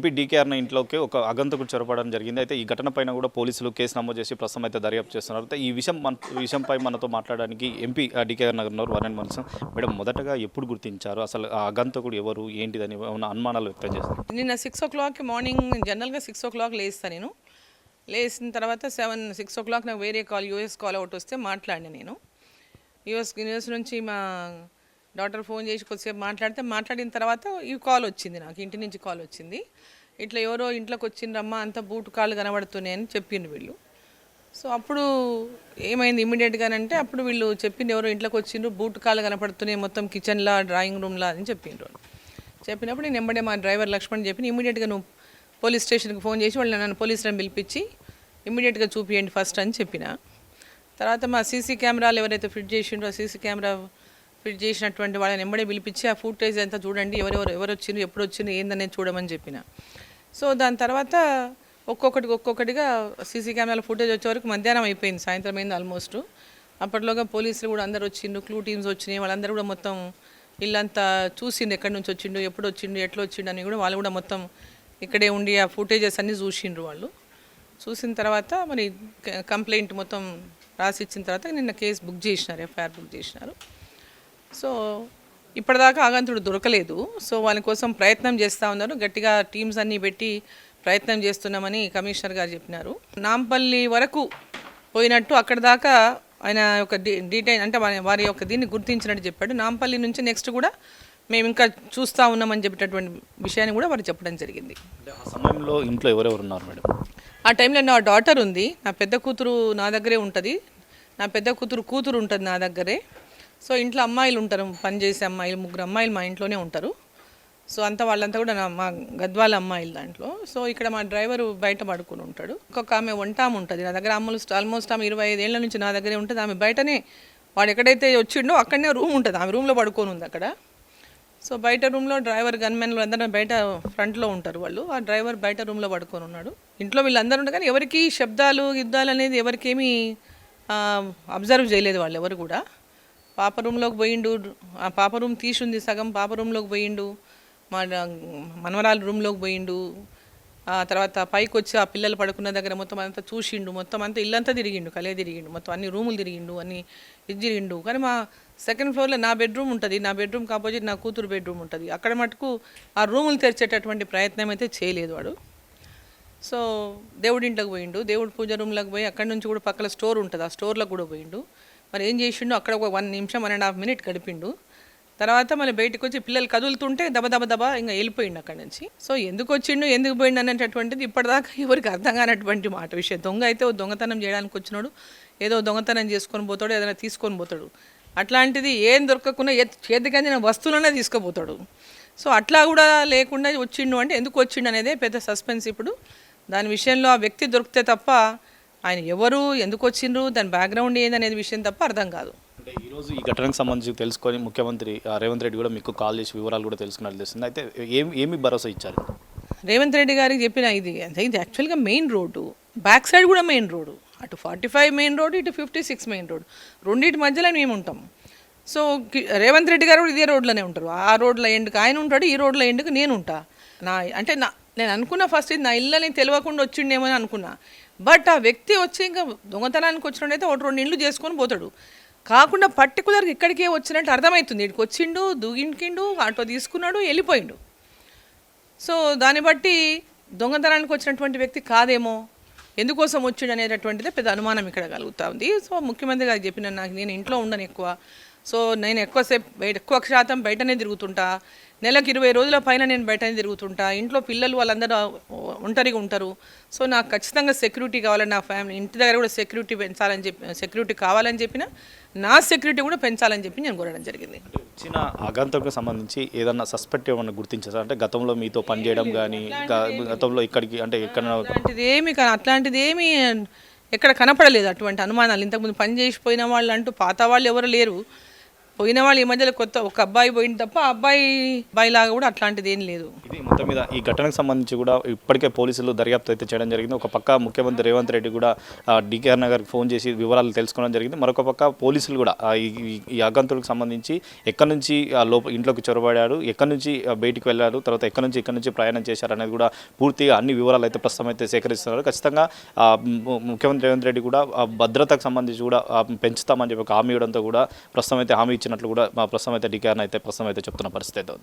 MP డీకేఆర్న ఇంట్లోకి ఒక అగంతకు చొరపడడం జరిగింది. అయితే ఈ ఘటన పైన కూడా పోలీసులు కేసు నమోదు చేసి ప్రస్తుతం అయితే దర్యాప్తు చేస్తున్నారు. అయితే ఈ విషయం మన విషయంపై మనతో మాట్లాడడానికి ఎంపీ డీకేఆర్ నగర్ ఉన్నారు వరణ్ మనసం మేడం మొదటగా ఎప్పుడు గుర్తించారు? అసలు ఆ అగంతకుడు ఎవరు? ఏంటిదని ఏమైనా అనుమానాలు వ్యక్తం చేస్తారు నిన్న సిక్స్ ఓ క్లాక్కి మార్నింగ్ జనరల్గా సిక్స్ ఓ క్లాక్ లేస్తాను నేను. లేచిన తర్వాత సెవెన్ సిక్స్ ఓ క్లాక్ నాకు వేరే కాల్ యూఎస్ కాల్ అవుట్ వస్తే మాట్లాడినా నేను. యూఎస్ యూఎస్ నుంచి మా డాక్టర్ ఫోన్ చేసి కొద్దిసేపు మాట్లాడితే మాట్లాడిన తర్వాత ఈ కాల్ వచ్చింది నాకు ఇంటి నుంచి కాల్ వచ్చింది. ఇట్లా ఎవరో ఇంట్లోకి వచ్చిండ్రమ్మా అంత బూటు కాళ్ళు కనబడుతున్నాయి అని చెప్పిండ్రు వీళ్ళు. సో అప్పుడు ఏమైంది ఇమీడియట్గానంటే అప్పుడు వీళ్ళు చెప్పింది ఎవరో ఇంట్లోకి వచ్చిండ్రు బూట్ కాళ్ళు కనపడుతున్నాయి మొత్తం కిచెన్లా డ్రాయింగ్ రూమ్లా అని చెప్పిండ్రు చెప్పినప్పుడు నేను ఎంబడే మా డ్రైవర్ లక్ష్మణ్ చెప్పి ఇమీడియట్గా నువ్వు పోలీస్ స్టేషన్కి ఫోన్ చేసి వాళ్ళు నన్ను పోలీసులను పిలిపించి ఇమీడియట్గా చూపియండి ఫస్ట్ అని చెప్పిన. తర్వాత మా సీసీ కెమెరాలు ఎవరైతే ఫిట్ చేసిండ్రో ఆ సీసీ కెమెరా ఫిట్ చేసినటువంటి వాళ్ళని ఎంబడే పిలిపించి ఆ ఫుటేజ్ అంతా చూడండి ఎవరెవరు ఎవరు వచ్చిండ్రు ఎప్పుడు వచ్చిండ్రు ఏందనేది చూడమని చెప్పిన. సో దాని తర్వాత ఒక్కొక్కటి ఒక్కొక్కటిగా సీసీ కెమెరాల ఫుటేజ్ వచ్చే వరకు మధ్యాహ్నం అయిపోయింది సాయంత్రం అయింది ఆల్మోస్ట్ అప్పట్లోగా పోలీసులు కూడా అందరు వచ్చిండ్రు క్లూ టీమ్స్ వచ్చినాయి వాళ్ళందరూ కూడా మొత్తం ఇల్లంతా చూసిండు ఎక్కడి నుంచి వచ్చిండు ఎప్పుడు వచ్చిండు ఎట్లా వచ్చిండు అని కూడా వాళ్ళు కూడా మొత్తం ఇక్కడే ఉండి ఆ ఫుటేజెస్ అన్నీ చూసిండ్రు వాళ్ళు. చూసిన తర్వాత మరి కంప్లైంట్ మొత్తం రాసి ఇచ్చిన తర్వాత నిన్న కేసు బుక్ చేసినారు ఎఫ్ఐఆర్ బుక్ చేసినారు. సో ఇప్పటిదాకా ఆగంతుడు దొరకలేదు. సో వాళ్ళ కోసం ప్రయత్నం చేస్తూ ఉన్నారు. గట్టిగా టీమ్స్ అన్నీ పెట్టి ప్రయత్నం చేస్తున్నామని కమిషనర్ గారు చెప్పినారు. నాంపల్లి వరకు పోయినట్టు అక్కడ దాకా ఆయన ఒక డీ డీటెయిల్ అంటే వారి- యొక్క దీన్ని గుర్తించినట్టు చెప్పాడు. నాంపల్లి నుంచి నెక్స్ట్ కూడా మేము ఇంకా చూస్తూ ఉన్నామని చెప్పేటటువంటి విషయాన్ని కూడా వారు చెప్పడం జరిగింది. అంటే ఆ సమయంలో ఇంట్లో ఎవరెవరు ఉన్నారు మేడం? ఆ టైంలో నా డాటర్ ఉంది. నా పెద్ద కూతురు నా దగ్గరే ఉంటుంది. నా పెద్ద కూతురు కూతురు ఉంటుంది నా దగ్గరే. సో ఇంట్లో అమ్మాయిలు ఉంటారు పనిచేసే అమ్మాయిలు ముగ్గురు అమ్మాయిలు మా ఇంట్లోనే ఉంటారు. సో అంతా వాళ్ళంతా కూడా నా మా గద్వాల అమ్మాయిలు దాంట్లో. సో ఇక్కడ మా డ్రైవరు బయట పడుకుని ఉంటాడు. ఒక్కొక్క ఆమె వంటాము ఉంటుంది. నా దగ్గర ఆల్మోస్ట్ ఆల్మోస్ట్ ఆమె ఇరవై ఐదేళ్ళ నుంచి నా దగ్గరే ఉంటుంది. ఆమె బయటనే వాడు ఎక్కడైతే వచ్చిండో అక్కడనే రూమ్ ఉంటుంది. ఆమె రూమ్లో పడుకొని ఉంది అక్కడ. సో బయట రూమ్లో డ్రైవర్ గన్మెన్లు అందరూ బయట ఫ్రంట్లో ఉంటారు వాళ్ళు. ఆ డ్రైవర్ బయట రూమ్లో పడుకొని ఉన్నాడు. ఇంట్లో వీళ్ళందరూ ఉంటారు కానీ ఎవరికి శబ్దాలు యుద్ధాలు అనేది ఎవరికేమీ అబ్జర్వ్ చేయలేదు వాళ్ళు ఎవరు కూడా. పాప రూమ్లోకి పోయిండు ఆ పాప రూమ్ తీసుంది సగం పాప రూమ్లోకి పోయిండు మా మనవరాలు రూమ్లోకి పోయిండు ఆ తర్వాత పైకి వచ్చి ఆ పిల్లలు పడుకున్న దగ్గర మొత్తం అంతా చూసిండు మొత్తం అంతా ఇల్లంతా తిరిగిండు కలే తిరిగిండు మొత్తం అన్ని రూములు తిరిగిండు అన్ని ఇది తిరిగిండు. కానీ మా సెకండ్ ఫ్లోర్లో నా బెడ్రూమ్ ఉంటుంది నా బెడ్రూమ్ కాపోజిట్ నా కూతురు బెడ్రూమ్ ఉంటుంది. అక్కడ మటుకు ఆ రూములు తెరిచేటటువంటి ప్రయత్నం అయితే చేయలేదు వాడు. సో దేవుడి ఇంట్లోకి పోయిండు దేవుడి పూజ రూమ్లోకి పోయి అక్కడి నుంచి కూడా పక్కన స్టోర్ ఉంటుంది ఆ స్టోర్లో కూడా పోయిండు. మరి ఏం చేసిండు అక్కడ ఒక వన్ నిమిషం వన్ అండ్ హాఫ్ మినిట్ గడిపిండు. తర్వాత మళ్ళీ బయటకు వచ్చి పిల్లలు కదులుతుంటే దబ దబ దబ ఇంకా వెళ్ళిపోయిండు అక్కడ నుంచి. సో ఎందుకు వచ్చిండు ఎందుకు పోయిండు అనేటటువంటిది ఇప్పటిదాకా ఎవరికి అర్థం కానటువంటి మాట విషయం. దొంగ అయితే ఓ దొంగతనం చేయడానికి వచ్చినాడు ఏదో దొంగతనం చేసుకొని పోతాడు ఏదైనా తీసుకొని పోతాడు. అట్లాంటిది ఏం దొరకకుండా ఏ- చేతికి అందిన వస్తువులనే తీసుకుపోతాడు. సో అట్లా కూడా లేకుండా వచ్చిండు అంటే ఎందుకు వచ్చిండు అనేదే పెద్ద సస్పెన్స్ ఇప్పుడు. దాని విషయంలో ఆ వ్యక్తి దొరికితే తప్ప ఆయన ఎవరు ఎందుకు వచ్చిండ్రు దాని బ్యాక్గ్రౌండ్ ఏందనేది విషయం తప్ప అర్థం కాదు. అంటే ఈరోజు ఈ ఘటనకు సంబంధించి తెలుసుకొని ముఖ్యమంత్రి రేవంత్ రెడ్డి కూడా మీకు కాల్ చేసి వివరాలు కూడా తెలుసుకున్నట్లు తెలుస్తుంది. అయితే ఏమి ఏమి భరోసా ఇచ్చారు? రేవంత్ రెడ్డి గారికి చెప్పిన ఇది అంటే ఇది యాక్చువల్గా మెయిన్ రోడ్డు బ్యాక్ సైడ్ కూడా మెయిన్ రోడ్డు అటు ఫార్టీ ఫైవ్ మెయిన్ రోడ్ ఇటు ఫిఫ్టీ సిక్స్ మెయిన్ రోడ్ రెండింటి మధ్యలో మేము ఉంటాం. సో రేవంత్ రెడ్డి గారు కూడా ఇదే రోడ్లోనే ఉంటారు. ఆ రోడ్లో ఎండుకు ఆయన ఉంటాడు ఈ రోడ్లో ఎండుకు నేను ఉంటా. నా అంటే నా నేను అనుకున్న ఫస్ట్ ఇది నా ఇల్లని తెలియకుండా వచ్చిండేమో అని అనుకున్నా. బట్ ఆ వ్యక్తి వచ్చి ఇంకా దొంగతనానికి వచ్చినట్టయితే ఒకటి రెండు ఇండ్లు చేసుకొని పోతాడు. కాకుండా పర్టికులర్గా ఇక్కడికే వచ్చినట్టు అర్థమవుతుంది ఇక్కడికి వచ్చిండు దూగింకిండు ఆటో తీసుకున్నాడు వెళ్ళిపోయిండు. సో దాన్ని బట్టి దొంగతనానికి వచ్చినటువంటి వ్యక్తి కాదేమో ఎందుకోసం వచ్చిండు అనేటటువంటిదే పెద్ద అనుమానం ఇక్కడ కలుగుతా ఉంది. సో ముఖ్యమంత్రి గారు చెప్పిన నాకు నేను ఇంట్లో ఉండను ఎక్కువ. సో నేను ఎక్కువసేపు బయట ఎక్కువ శాతం బయటనే తిరుగుతుంటా. నెలకు ఇరవై రోజుల పైన నేను బయటనే తిరుగుతుంటా. ఇంట్లో పిల్లలు వాళ్ళందరూ ఒంటరిగా ఉంటారు. సో నాకు ఖచ్చితంగా సెక్యూరిటీ కావాలని నా ఫ్యామిలీ ఇంటి దగ్గర కూడా సెక్యూరిటీ పెంచాలని చెప్పి సెక్యూరిటీ కావాలని చెప్పిన నా సెక్యూరిటీ కూడా పెంచాలని చెప్పి నేను కోరడం జరిగింది. వచ్చిన ఆగంతకు సంబంధించి ఏదన్నా సస్పెక్ట్ ఏమన్నా గుర్తించారా అంటే గతంలో మీతో పనిచేయడం కానీ గతంలో ఇక్కడికి అంటే ఎక్కడ అట్లాంటిది ఏమి అట్లాంటిది ఏమి ఎక్కడ కనపడలేదు అటువంటి అనుమానాలు. ఇంతకుముందు పని చేసిపోయిన వాళ్ళు అంటూ పాత వాళ్ళు ఎవరు లేరు. పోయిన వాళ్ళు ఈ మధ్యలో కొత్త ఒక అబ్బాయి పోయింది తప్ప ఆ అబ్బాయి అబ్బాయి లాగా కూడా అట్లాంటిది ఏం లేదు. ఇది మొత్తం మీద ఈ ఘటనకు సంబంధించి కూడా ఇప్పటికే పోలీసులు దర్యాప్తు అయితే చేయడం జరిగింది. ఒక పక్క ముఖ్యమంత్రి రేవంత్ రెడ్డి కూడా డికేఆర్ నగర్కి ఫోన్ చేసి వివరాలు తెలుసుకోవడం జరిగింది. మరొక పక్క పోలీసులు కూడా ఈ- ఈ- ఆగంతులకు సంబంధించి ఎక్కడి నుంచి ఆ ఇంట్లోకి చొరబడారు ఎక్కడి నుంచి బయటికి వెళ్ళారు తర్వాత ఎక్కడి నుంచి ఎక్కడి నుంచి ప్రయాణం చేశారు అనేది కూడా పూర్తిగా అన్ని వివరాలు అయితే ప్రస్తుతం అయితే సేకరిస్తున్నారు. ఖచ్చితంగా ముఖ్యమంత్రి రేవంత్ రెడ్డి కూడా భద్రతకు సంబంధించి కూడా పెంచుతామని చెప్పి ఒక హామీ ఇవ్వడంతో కూడా ప్రస్తుతం అయితే హామీ ఇచ్చినట్లు కూడా మా ప్రస్తుతం అయితే డికేఆర్ అయితే ప్రస్తుతం అయితే చెప్తున్న పరిస్థితి అయితే ఉంది.